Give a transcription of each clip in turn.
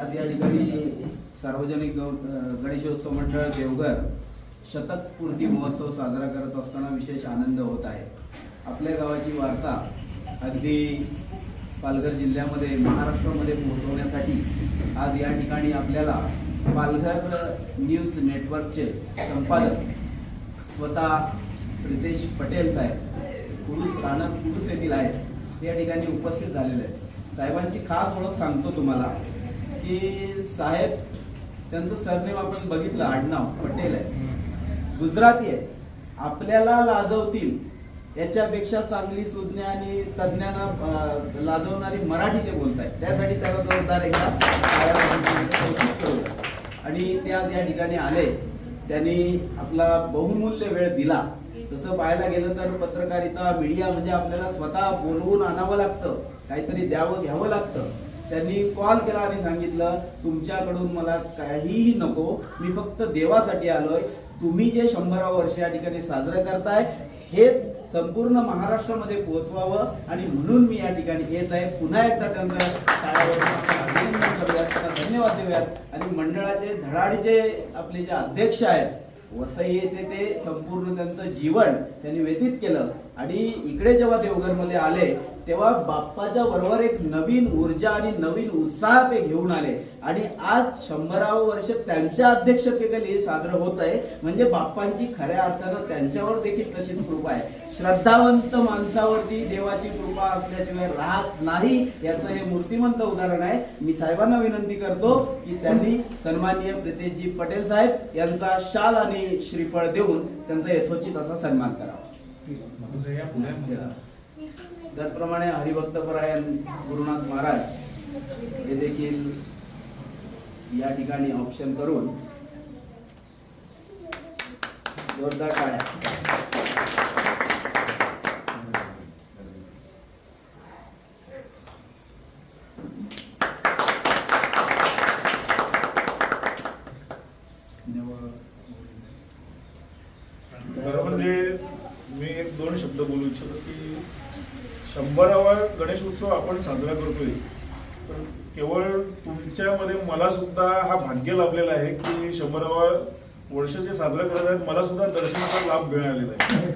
आज या ठिकाणी सार्वजनिक गणेशोत्सव मंडळ देवघर शतकपूर्ती महोत्सव साजरा करत असताना विशेष आनंद होत आहे. आपल्या गावाची वार्ता अगदी पालघर जिल्ह्यामध्ये महाराष्ट्रामध्ये पोहोचवण्यासाठी आज या ठिकाणी आपल्याला पालघर न्यूज नेटवर्कचे संपादक स्वतः प्रितेश पटेल साहेब कुडूस स्थानक कुडूस येथील आहेत या ठिकाणी उपस्थित झालेले आहेत. साहेबांची खास ओळख सांगतो तुम्हाला. की साहेब त्यांचं सरनेम आपण बघितलं आडनाव पटेल आहे. गुजराती आहे. आपल्याला लाजवतील. याच्यापेक्षा चांगली सुज्ञ आणि तज्ज्ञांना लाजवणारी मराठी ते बोलत आहेत त्यासाठी त्याला जोरदार एकदा आणि ते आज या ठिकाणी आले. त्यांनी आपला बहुमूल्य वेळ दिला. तसं पाहायला गेलं तर पत्रकारिता मीडिया म्हणजे आपल्याला स्वतः बोलवून आणावं लागतं. काहीतरी द्यावं घ्यावं लागतं. त्यांनी कॉल केला आणि सांगितलं तुमच्याकडून मला काहीही नको मी फक्त देवासाठी आलोय. तुम्ही जे शंभरावं वर्ष या ठिकाणी साजरं करताय हेच संपूर्ण महाराष्ट्रामध्ये पोहोचवावं आणि म्हणून मी या ठिकाणी येत आहे. पुन्हा एकदा त्यांचा त्यांना धन्यवाद देऊयात. आणि मंडळाचे धडाडीचे आपले जे अध्यक्ष आहेत वसई येथे ते संपूर्ण त्यांचं जीवन त्यांनी व्यतीत केलं. आणि इकडे जेव्हा देवघरमध्ये आले तेव्हा बाप्पाच्या बरोबर एक नवीन ऊर्जा आणि नवीन उत्साह ते घेऊन आले. आणि आज शंभरावं वर्ष त्यांच्या अध्यक्षतेखाली साजरं होत आहे. म्हणजे बाप्पांची खऱ्या अर्थानं त्यांच्यावर देखील तशीच कृपा आहे. श्रद्धावंत माणसावरती देवाची कृपा असल्याशिवाय राहत नाही याचं हे मूर्तिमंत उदाहरण आहे. मी साहेबांना विनंती करतो की त्यांनी सन्माननीय प्रितेशजी पटेल साहेब यांचा शाल आणि श्रीफळ देऊन त्यांचा यथोचित असा सन्मान करावा. त्याचप्रमाणे हरिभक्तपरायण गुरुनाथ महाराज हे देखील या ठिकाणी ऑप्शन करून जोरदार टाळ्या. बरोबर म्हणजे मी एक दोन शब्द बोलू इच्छितो की शंभरावा गणेश उत्सव आपण साजरा करतोय. पण केवळ तुमच्यामध्ये मला सुद्धा हा भाग्य लाभलेला आहे की शंभरावा वर्ष जे साजरा करत आहेत मला सुद्धा दर्शनाचा लाभ मिळालेला आहे.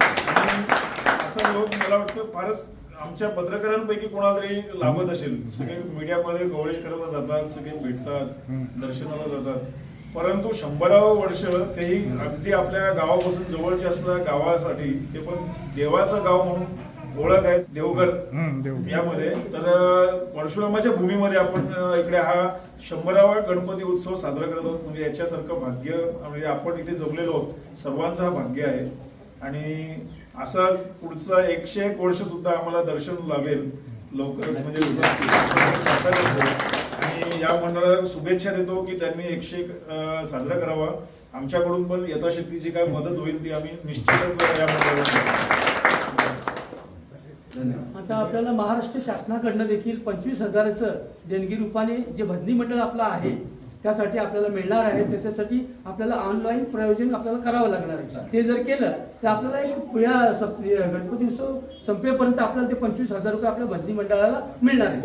असं लोक मला वाटतं फारच आमच्या पत्रकारांपैकी कोणाला तरी लाभत असेल. सगळे मीडियामध्ये कव्हरेज करायला जातात सगळे भेटतात दर्शनाला जातात. परंतु शंभरावं वर्ष तेही अगदी आपल्या गावापासून जवळचे असलेल्या गावासाठी ते पण देवाचं गाव म्हणून ओळख आहे देवघर यामध्ये. तर परशुरामाच्या भूमीमध्ये आपण इकडे हा शंभरावा गणपती उत्सव साजरा करत आहोत. म्हणजे याच्यासारखं भाग्य म्हणजे आपण इथे जमलेलो आहोत. सर्वांचं हा भाग्य आहे. आणि असाच पुढचा एकशे एक वर्ष सुद्धा आम्हाला दर्शन लाभेल लवकरच म्हणजे. आणि या मंडळाला शुभेच्छा देतो की त्यांनी एकशे एक साजरा करावा. आमच्याकडून पण यथाशक्ती जी काय मदत होईल ती आम्ही निश्चितच या मंडळाला आता आपल्याला महाराष्ट्र शासनाकडनं देखील पंचवीस हजाराचं देणगी रूपाने जे भजनी मंडळ आपलं आहे त्यासाठी आपल्याला मिळणार आहे. त्याच्यासाठी आपल्याला ऑनलाईन प्रयोजन आपल्याला करावं लागणार आहे. ते जर केलं तर आपल्याला एक या सप- गणपती उत्सव संपेपर्यंत आपल्याला ते पंचवीस हजार रुपये आपल्या भजनी मंडळाला मिळणार आहे.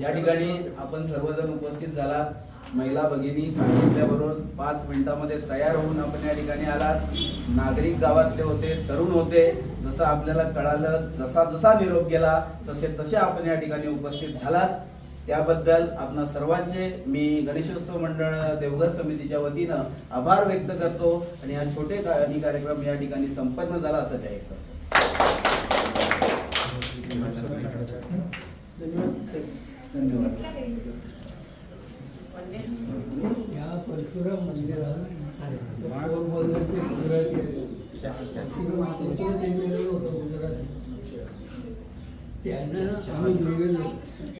या ठिकाणी आपण सर्वजण उपस्थित झालात. महिला भगिनी सांगितल्याबरोबर पाच मिनिटामध्ये तयार होऊन आपण या ठिकाणी आलात. नागरिक गावातले होते तरुण होते. जसं आपल्याला कळालं जसा जसा निरोप गेला तसे तसे आपण या ठिकाणी उपस्थित झालात. त्याबद्दल आपणा सर्वांचे मी गणेशोत्सव मंडळ देवघर समितीच्या वतीनं आभार व्यक्त करतो आणि हा छोटे कार्यक्रम या ठिकाणी संपन्न झाला असं जाहीर करतो. धन्यवाद. धन्यवाद. या परशुराम मंदिरात पोरबंदर ते गुजराती त्यांच्याकडे होतं गुजराती त्यांना आम्ही निवेदन